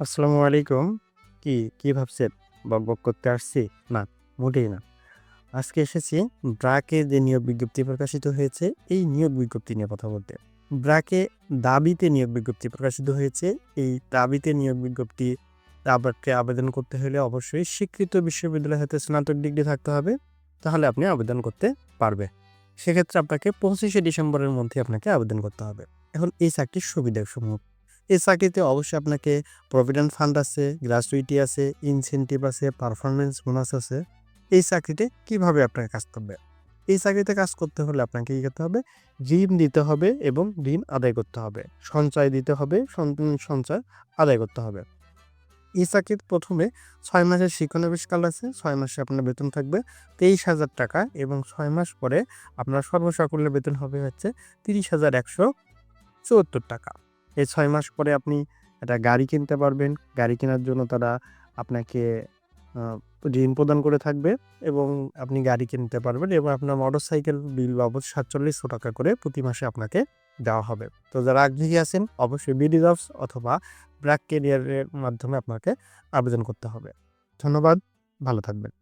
আসসালামু আলাইকুম। কি কি ভাবছেন? বক করতে আসছি? না, মোটেই না। আজকে এসেছি ব্রাকে যে নিয়োগ বিজ্ঞপ্তি প্রকাশিত হয়েছে, এই নিয়োগ বিজ্ঞপ্তি নিয়ে কথা বলতে। ব্রাকে দাবিতে নিয়োগ বিজ্ঞপ্তি প্রকাশিত হয়েছে। এই দাবিতে নিয়োগ বিজ্ঞপ্তি আপনাকে আবেদন করতে হলে অবশ্যই স্বীকৃত বিশ্ববিদ্যালয় হতে স্নাতক ডিগ্রি থাকতে হবে, তাহলে আপনি আবেদন করতে পারবে। সেক্ষেত্রে আপনাকে পঁচিশে ডিসেম্বরের মধ্যে আপনাকে আবেদন করতে হবে। এখন এই চাকরির সুবিধাসমূহ। এই চাকরিতে অবশ্যই আপনাকে প্রভিডেন্ট ফান্ড আছে গ্রাচুইটি আছে ইনসেন্টিভ আছে পারফরমেন্স বোনাস আছে। এই চাকরিতে কীভাবে আপনাকে কাজ করবে? এই চাকরিতে কাজ করতে হলে আপনাকে কী করতে হবে? ঋণ দিতে হবে এবং ঋণ আদায় করতে হবে। সঞ্চয় দিতে হবে সঞ্চয় আদায় করতে হবে। এই চাকরির প্রথমে ছয় মাসের শিক্ষানবিষ্কাল আছে, ছয় মাসে আপনার বেতন থাকবে তেইশ হাজার টাকা এবং ছয় মাস পরে আপনার সর্বসাকুল্যের বেতন হবে হচ্ছে তিরিশ হাজার একশো চুয়াত্তর টাকা। এই ছয় মাস পরে আপনি একটা গাড়ি কিনতে পারবেন। গাড়ি কেনার জন্য তারা আপনাকে ঋণ প্রদান করে থাকবে এবং আপনি গাড়ি কিনতে পারবেন এবং আপনার মোটর সাইকেল বিল বাবদ সাতচল্লিশশো টাকা করে প্রতি মাসে আপনাকে দেওয়া হবে। তো যারা আগ্রহী আছেন, অবশ্যই বিডি জবস অথবা ব্র্যাক কেরিয়ারের মাধ্যমে আপনাকে আবেদন করতে হবে। ধন্যবাদ, ভালো থাকবেন।